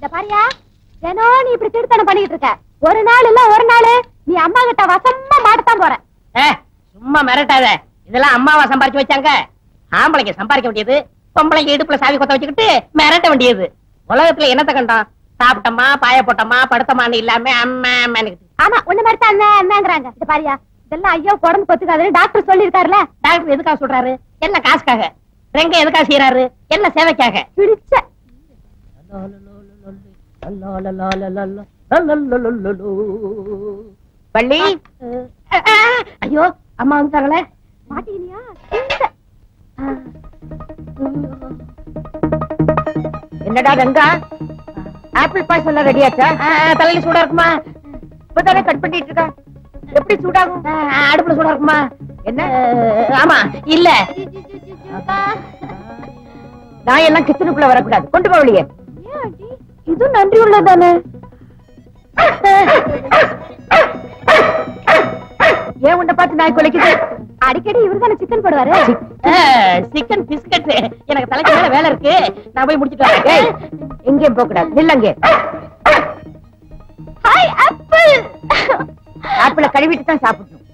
இத பாரியா? தினம் நீ இப்படி திருத்தனம் பண்ணிட்டு இருக்க. ஒரு நாள் இல்ல ஒரு நாள் நீ அம்மா கிட்ட வசமா மாட்டத்தான் போற. சும்மா மிரட்டாத. இதெல்லாம் அம்மாவா சம்பாரிச்சு வச்சாங்க? ஆம்பளைங்க சம்பாதிக்க வேண்டியது பொம்பளைங்க இடுப்புல சாவி கொத்த வச்சுக்கிட்டு மிரட்ட வேண்டியது. உலகத்துல என்னத்த கண்டோம்? சாப்பிட்டோமா பாய போட்டோமா படுத்தமான்னு இல்லாம அம்மா ஆமா ஒண்ணு மாதிரி தான் அண்ணங்கிறாங்க இத பாரியா இதெல்லாம் ஐயோ உடம்பு கொத்துக்காதுன்னு டாக்டர் சொல்லிருக்காருல டாக்டர் எதுக்காக சொல்றாரு? என்ன காசுக்காக? ரெங்க எதுக்காக செய்யறாரு என்ன சேவைக்காக? பிடிச்ச பள்ளி? ஐயோ அம்மா வந்துட்டாங்களே. மாட்டீனியா என்னடா கங்கா? ஆப்பிள் பாய்ஸ் எல்லாம் ரெடியாச்சா தலையில சூடா இருக்குமா? இப்பதானே கட் பண்ணிட்டு இருக்கா எப்படி சூடாகும்? அடுப்புல சூடா இருக்குமா? என்ன? ஆமா இல்ல. நான் எல்லாம் கிச்சனுக்குள்ள வரக்கூடாது. கொண்டு போவலியே இது நன்றி உள்ளதானே ஏன் உன்னை பார்த்து நாய் குலைக்குது? அடிக்கடி இவரு தானே சிக்கன் போடுவாரு? Chicken biscuit. எனக்கு தலைக்கு மேல வேலை இருக்கு. நான் போய் முடிச்சிட்டு வரேன். எங்கேயும் போக கூடாது. நில்லங்க ஹாய் ஆப்பிள் ஆப்பிள கழுவிட்டு தான் சாப்பிடணும்.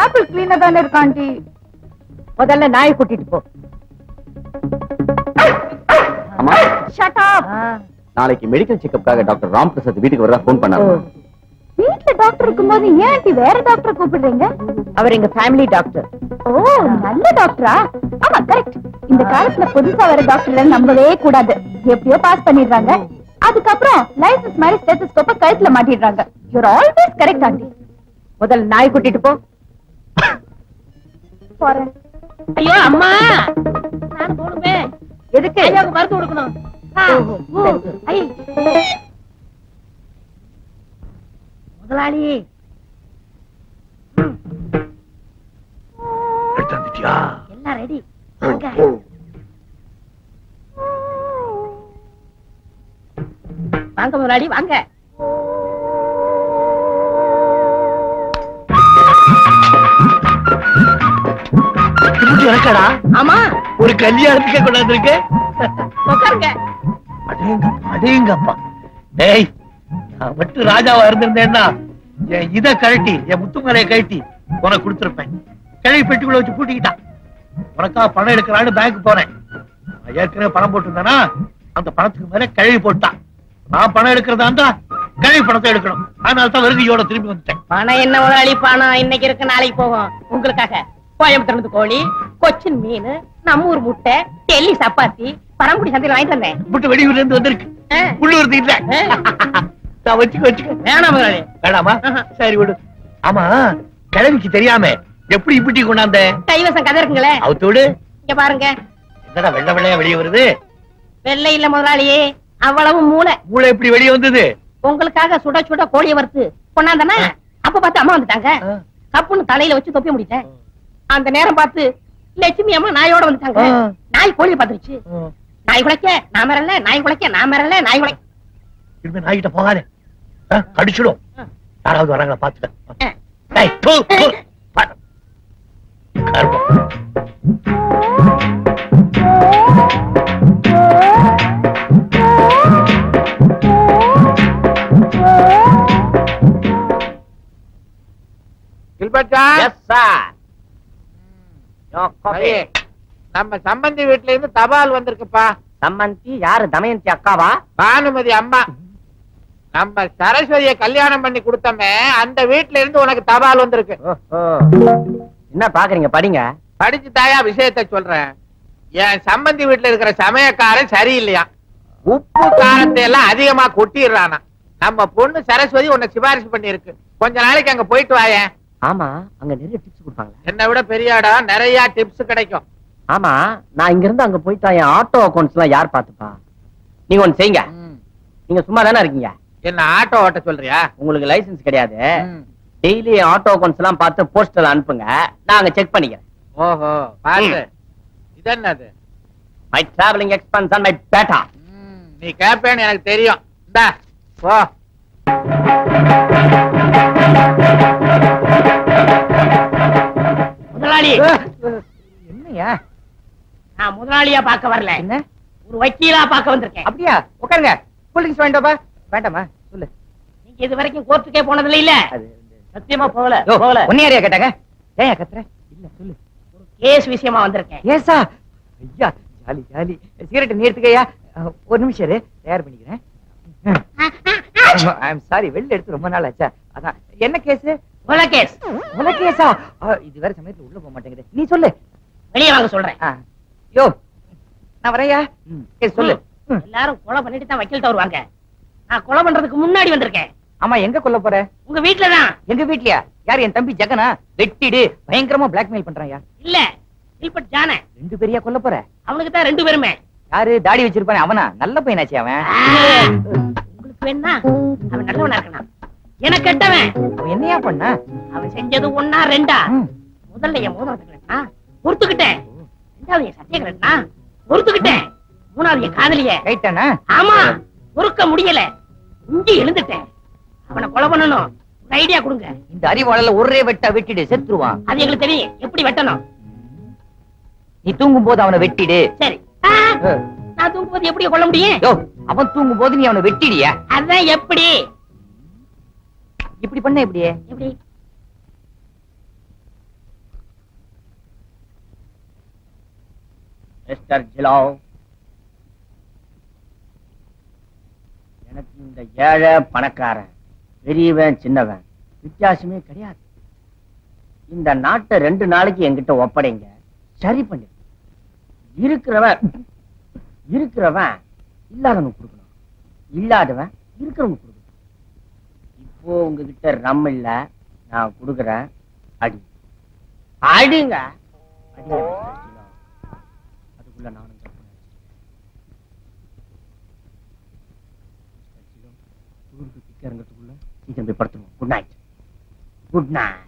ஆப்பிள் கிளீனா தானே இருக்கு ஆண்டி. முதல்ல நாயை கூட்டிட்டு போ. ஷட் அப் நாளைக்கு மெடிக்கல் செக்கப்காக டாக்டர் ராம் பிரசாத் வீட்டுக்கு வரதா ஃபோன் பண்ணாரு வீட்ல டாக்டர் இருக்கும்போது ஏன் ஆண்டி வேற டாக்டர் கூப்பிடுறீங்க? அவர் எங்க ஃபேமிலி டாக்டர் ஓ நல்ல டாக்டரா ஆமா கரெக்ட் இந்த காலத்துல புதுசா வர டாக்டர் நம்பவே கூடாது. எப்படியோ பாஸ் பண்ணிடுறாங்க. அதுக்கப்புறம் லைசன்ஸ் மாதிரி ஸ்டெத்தஸ்கோப்ப கழுத்துல மாட்டிடுறாங்க. யூர் ஆல்வேஸ் கரெக்ட் ஆண்டி முதல்ல நாய் கூட்டிட்டு போ. போறேன். ஐயோ அம்மா! நான் போடுமே எதுக்கு? ஐயாவுக்கு மருந்து கொடுக்கணும். முதலாளி. எல்லாம் ரெடி வாங்க. வாங்க முதலாளி வாங்க. எனக்கடா ஆமா. ஒரு கல்யாணத்துக்கு அடேங்கப்பா. டேய் நான் மட்டும் ராஜாவா இருந்திருந்தேன்னா என் இத கழட்டி என் முத்துமலையை கழட்டி உனக்கு கொடுத்திருப்பேன். கிழவி பெட்டிக்குள்ள வச்சு பூட்டிக்கிட்டான். உனக்கா பணம் எடுக்கலான்னு பேங்க் நான் ஏற்கனவே பணம் போட்டிருந்தேனா அந்த பணத்துக்கு மேல கிழவி போட்டான். நான் பணம் எடுக்கிறதா இருந்தா கிழவி பணத்தை எடுக்கணும். அதனால தான் வருகையோட திரும்பி வந்துட்டேன். பணம் என்ன முதலாளி பணம் இன்னைக்கு இருக்கு நாளைக்கு போகும். உங்களுக்காக. கோயம்புத்தூர்ல கோழி கொச்சின் மீன் நம்ம ஊர் முட்டை டெல்லி சப்பாத்தி பரம்புடி சந்தையில வாங்கிட்டு வந்தேன். விட்டு வெளியூர்ல இருந்து வந்திருக்கு. உள்ளூர் இல்ல. நான் வச்சுக்க வச்சுக்க. வேணாம் வேணாமா. சரி விடு. ஆமா கிழவிக்கு தெரியாம எப்படி இப்படி கொண்டாந்த கைவசம் கதை இருக்குங்களே. அவுத்தோடு. இங்க பாருங்க. என்னடா வெள்ளை வெள்ளையா வெளியே வருது? வெள்ளை இல்ல முதலாளியே அவ்வளவு மூளை. மூளை எப்படி வெளியே வந்தது? உங்களுக்காக சுட சுட கோழியை வறுத்து கொண்டாந்தனா அப்ப பார்த்து அம்மா வந்துட்டாங்க. கப்புன்னு தலையில வச்சு தொப்பி முடிட்டேன். அந்த நேரம் பார்த்து லட்சுமி அம்மா நாயோட வந்துட்டாங்க. நாய் கோழியை பார்த்துருச்சு. நாய் குலைக்க நான் மரல நாய் குலைக்க நான் மரல நாய் குலைக்க இனிமே நாய்கிட்ட போகாதே. கடிச்சிடும். யாராவது வராங்களா பாத்துக்க ஆ. டேய், தூ, தூ. நம்ம சம்பந்தி வீட்ல இருந்து தபால் வந்திருக்குப்பா. சம்மந்தி யாரு? தமயந்தி அக்காவா? பானுமதி அம்மா. நம்ம சரஸ்வதியை கல்யாணம் பண்ணி கொடுத்தோமே அந்த வீட்ல இருந்து உனக்கு தபால் வந்திருக்கு. என்ன பாக்குறீங்க? படிங்க. படிச்சு தாயா விஷயத்த சொல்றேன். என் சம்பந்தி வீட்ல இருக்கிற சமயக்காரன் சரியில்லையா? உப்பு காரத்தை எல்லாம் அதிகமா கொட்டிடுறானா. நம்ம பொண்ணு சரஸ்வதி உன்னை சிபாரிசு பண்ணிருக்கு கொஞ்ச நாளைக்கு அங்க போயிட்டு வாயேன். ஆமா அங்க நிறைய டிப்ஸ் கொடுப்பாங்க என்னை விட பெரிய இடம் நிறைய டிப்ஸ் கிடைக்கும். ஆமா நான் இங்க இருந்து அங்க போயிட்டா என் ஆட்டோ அக்கௌண்ட்ஸ் எல்லாம் யார் பாத்துப்பா நீங்க ஒண்ணு செய்யுங்க. நீங்க சும்மா தானே இருக்கீங்க? என்ன ஆட்டோ ஓட்ட சொல்றியா? உங்களுக்கு லைசென்ஸ் கிடையாது. டெய்லி ஆட்டோ அக்கௌண்ட்ஸ் எல்லாம் பார்த்து போஸ்டர்ல அனுப்புங்க. நான் அங்க செக் பண்ணிக்கிறேன். ஓஹோ பாரு இது என்னது? My travelling expense and my batta நீ கேப்பேன்னு எனக்கு தெரியும். இந்தா போ. முதலாளி. என்னையா? நான் முதலாளியா பார்க்க வரல. என்ன? ஒரு வக்கீலா பார்க்க வந்திருக்கேன். அப்படியா? உட்காருங்க. கூல் ட்ரிங்க்ஸ் வேண்டாமா வேண்டாமா? சொல்லு. நீங்க இது வரைக்கும் கோர்ட்டுக்கே போனதில்ல இல்ல? சத்தியமா போகல போகல. உன்னை யாரையா கேட்டாங்க? ஏன் கத்துற? இல்ல சொல்லு. கேஸ் விஷயமா வந்திருக்கேன். ஏசா ஐயா ஜாலி ஜாலி. சிகரெட் நீ எடுத்துக்கய்யா. அஹ், ஒரு நிமிஷம் இரு. தயார் பண்ணிக்கிறேன். ஐ எம் சாரி வெளில எடுத்து ரொம்ப நாள் ஆச்சா. அதான். என்ன கேஸ்? கொலை கேஸ் உல கேஸா இது வேற சமயத்துல உள்ள போக மாட்டேங்குது. நீ சொல்லு. வெளியே வாங்க சொல்றேன். யோ. நான் வரையா கேஸ் சொல்லு. எல்லாரும் கொலை பண்ணிட்டு தான் வக்கீல்ட்ட வருவாங்க நான் கொலை பண்றதுக்கு முன்னாடி வந்திருக்கேன். ஆமா எங்க கொல்ல போற? உங்க வீட்டுல தான் எங்க வீட்லயா? யார் என் தம்பி ஜெகனா? வெட்டிடு. பயங்கரமா பிளாக்மெயில் பண்றான் யார் இல்ல இல்பட் ஜான. ரெண்டு பேரையா கொல்ல போற? அவனுக்கு தான் ரெண்டு பேருமே. யாரு? தாடி வச்சிருப்பானே அவனா? நல்ல பையனாச்சு அவன். உங்களுக்கு வேணா அவன் நல்லவனா இருக்கணும் எனக்கு கெட்டவன். அவன் என்னையா பண்ண? அவன் செஞ்சது ஒன்னா ரெண்டா. முதல்ல என் மோதிரத்தை கலட்டினா பொறுத்துக்கிட்டேன். ரெண்டாவது என் சத்திய கலட்டினா பொறுத்துக்கிட்டேன். மூணாவது என் காதலிய. ரைட்டானா ஆமா பொறுக்க முடியல. இஞ்சி எழுந்துட்டேன். அவனை கொலை பண்ணணும். ஒரு ஐடியா கொடுங்க. இந்த அறிவாளல ஒரே வெட்டா வெட்டிடு செத்துருவான். அது எங்களுக்கு தெரியும். எப்படி வெட்டணும்? நீ தூங்கும் போது அவனை வெட்டிடு. சரி. நான் தூங்கும்போது எப்படி கொல்ல முடியும்? அவன் தூங்கும் போது நீ அவனை வெட்டிடியா? அதான் எப்படி? இப்படி பண்ண இப்படியே? எப்படி மிஸ்டர் ஜிலோ எனக்கு இந்த ஏழை பணக்காரன் பெரியவன் சின்னவன் வித்தியாசமே கிடையாது. இந்த நாட்டை ரெண்டு நாளைக்கு என்கிட்ட ஒப்படைங்க சரி பண்ணு இருக்கிறவன் இருக்கிறவன் இல்லாதவனுக்கு கொடுக்கணும். இல்லாதவன் இருக்கிறவனுக்கு இப்போ உங்ககிட்ட ரம் இல்ல நான் கொடுக்குறேன். அடி. அடிங்க. அதுக்குள்ள நானும் ஊருக்கு கிக்க இறங்கிறதுக்குள்ள சீக்கிரம் போய் படுத்துருவோம் good night good night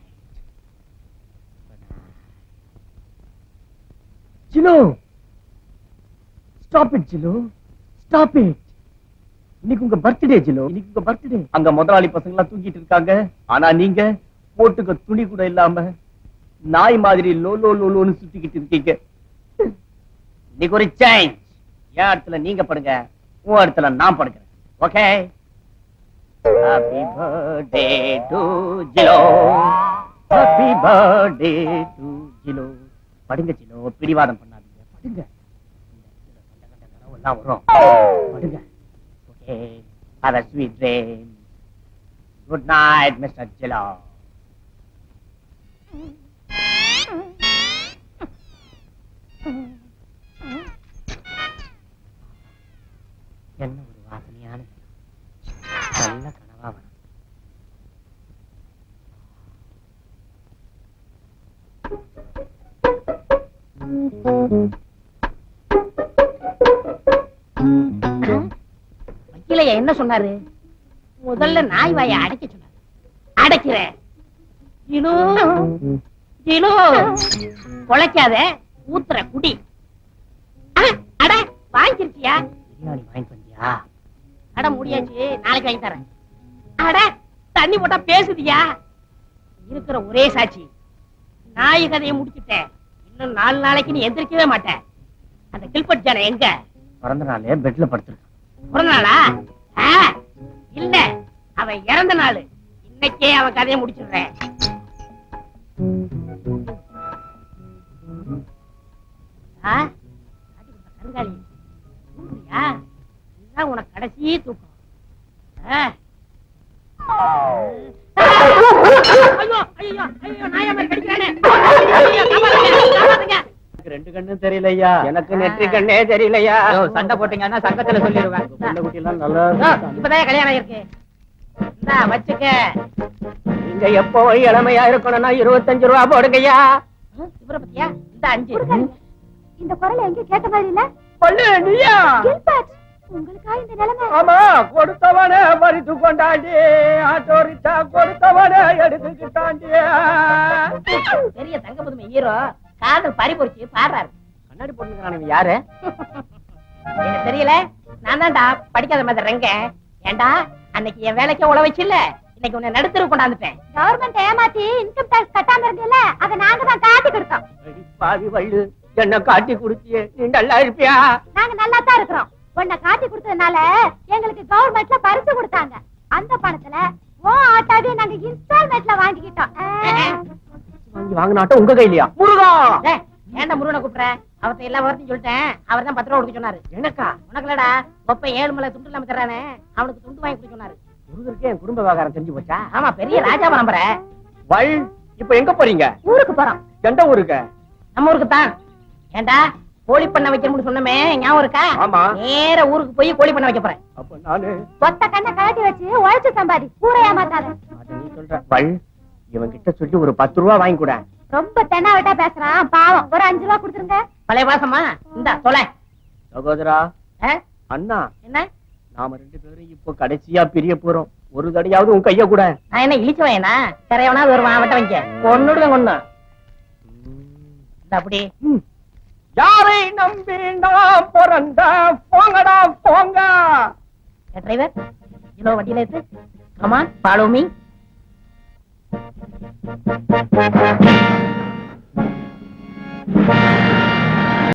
Jilo. Stop it Jilo. Stop it இன்னைக்கு உங்க பர்த்டே ஜிலோ இன்னைக்கு உங்க பர்த்டே அங்க முதலாளி பசங்க எல்லாம் தூங்கிட்டு இருக்காங்க ஆனா நீங்க போட்டுக்க துணி கூட இல்லாம நாய் மாதிரி லோ லோ லோ லோன்னு சுத்திக்கிட்டு இருக்கீங்க இன்னைக்கு ஒரு சேஞ்ச் என் இடத்துல நீங்க படுங்க உன் இடத்துல நான் படுக்கிறேன் okay happy birthday to Jilo happy birthday to Jilo படுங்க ஜிலோ பிடிவாதம் பண்ணாதீங்க படுங்க வரும் படுங்க have a sweet dream. Good night mister Jilo என்ன ஒரு வாசனையான. நல்ல கனவா வரும். வக்கீலையா என்ன சொன்னாரு? முதல்ல நாய் வாயை அடைக்க சொன்னாரு. அடைக்கிறேன் குலைக்காத ஊத்துற குடி. அட வாங்கிருச்சியா பிரியாணி வாங்கிட்டு வந்தியா அட முடியாச்சு. நாளைக்கு வாங்கி தரேன். அட தண்ணி போட்டா பேசுதியா? இருக்கிற ஒரே சாட்சி. நாய் கதையை முடிச்சுட்டேன். இன்னும் நாலு நாளைக்கு நீ எந்திரிக்கவே மாட்டேன் அந்த கில்பட் ஜான எங்க? பிறந்த நாளே பெட்ல படுத்திருக்கான் பிறந்த நாளா? அவன் இறந்த நாள். இன்னைக்கே அவன் கதையை முடிச்சிடுறேன்? இதுதான் உனக்கு கடைசி தூக்கம். ரெண்டு கண்ணும் தெரியலையா? எனக்கு நெற்றி கண்ணே தெரியலையா? சண்டை போட்டீங்கன்னா சங்கத்துல சொல்லிடுவேன். புள்ள குட்டி எல்லாம் நல்லா இப்பதான் கல்யாணம் இந்தா வச்சுக்க. நீங்க எப்போ இளமையா இருக்கணும்னா இருபத்தஞ்சு ரூபா போடுங்கய்யா. இவரை பத்தியா? இந்த அஞ்சு. இந்த குரலை எங்க கேட்ட மாதிரி இல்ல? பள்ளு நீயா? உங்களுக்கா இந்த நிலைமை? ஆமா கொடுத்தவன பறித்து கொண்டாண்டி ஆட்டோ ரிச்சா கொடுத்தவன எடுத்துக்கிட்டாண்டி. பெரிய தங்க புதுமை ஹீரோ காதல் பறிபொறிச்சு பாடுறாரு. கண்ணாடி போட்டுக்கிறானுங்க யாரு? எனக்கு தெரியல. நான் தான்டா படிக்காத மாதிரி ரெங்க ஏன்டா அன்னைக்கு என் வேலைக்கே உழ வச்சில்ல இன்னைக்கு உன்னை நடுத்தரு கொண்டாந்துட்டேன். கவர்மெண்ட் ஏமாத்தி இன்கம் டாக்ஸ் கட்டாம இருந்தீல்ல அத நாங்க தான் காட்டி கொடுத்தோம். பாவி வள்ளு என்ன காட்டி குடுத்தியே நீ நல்லா இருப்பியா? நாங்க நல்லா தான் இருக்கிறோம். உன்னை காட்டி கொடுத்ததுனால எங்களுக்கு கவர்மெண்ட்ல பரிசு கொடுத்தாங்க. அந்த பணத்துல ஓ ஆட்டாவே நாங்க இன்ஸ்டால்மெண்ட்ல வாங்கிக்கிட்டோம். வாங்கினாட்டம் உங்க கையிலயா? முருகா! ஏன்டா முருகனை கூப்பிடுற? அவர்ட்ட எல்லா வார்த்தையும் சொல்லிட்டேன். அவர் தான் பத்து ரூபா கொடுக்க சொன்னாரு. எனக்கா உனக்கு இல்லடா ஒப்ப ஏழு மலை துண்டு இல்லாம தர்றானே. அவனுக்கு துண்டு வாங்கி கொடுக்க சொன்னாரு. முருகருக்கு என் குடும்ப விவகாரம் தெரிஞ்சு போச்சா? ஆமா பெரிய ராஜா பரம்பரை. வள் இப்ப எங்க போறீங்க? ஊருக்கு போறோம். எந்த ஊருக்கு? நம்ம ஊருக்கு தான். ஏன்டா கோழி பண்ண வைக்கணும்னு சொன்னமே ஞாபகம் இருக்கா? ஆமா. நேர ஊருக்கு போய் கோழி பண்ண வைக்க போறேன். அப்ப நானு ஒத்த கண்ணை கழட்டி வச்சு உழைச்சு சம்பாதி. ஊரை ஏமாத்தாத அத நீ சொல்ற. வள் இவன் கிட்ட சொல்லி ஒரு பத்து ரூபா வாங்கி கூட. ரொம்ப தென்னாவட்டா பேசுறான். பாவம். ஒரு அஞ்சு ரூபா கொடுத்துருங்க. பழைய பாசமா இந்தா தொலை. சகோதரா? அண்ணா. என்ன? நாம ரெண்டு பேரும் இப்போ கடைசியா பிரிய போறோம். ஒரு தடையாவது உன் கைய கூட. நான் என்ன இழிச்சவனா தெரியவனா வருவான் அவட்ட வைக்க கொன்னுடுவேன் கொன்னு இந்த அப்படி. யாரை நம்பி நான் பிறந்த போங்கடா போங்க. டிரைவர் இவ்வளவு வண்டியில இருக்கு come on follow me Thank you.